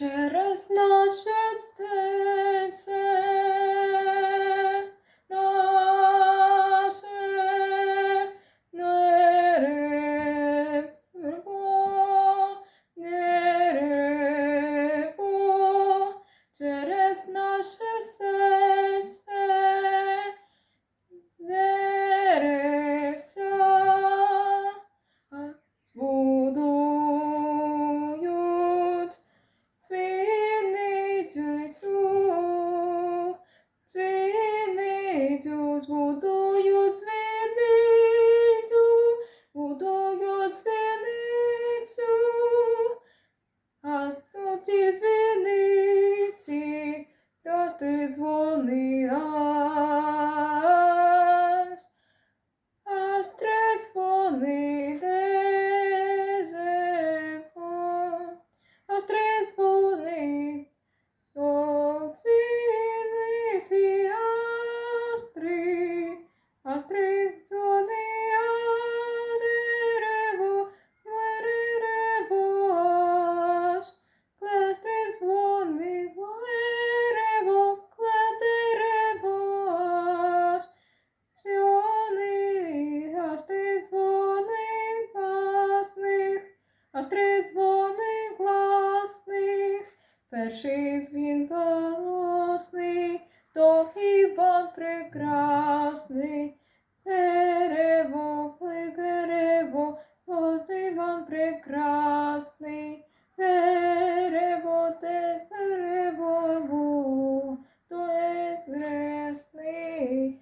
через наше серце, Espíritos mudou. аж три дзвони гласних, перший дзвін голосний, то хібан прекрасний, дерево, дерево, то Іван прекрасний, дерево, те дерево, то кресний.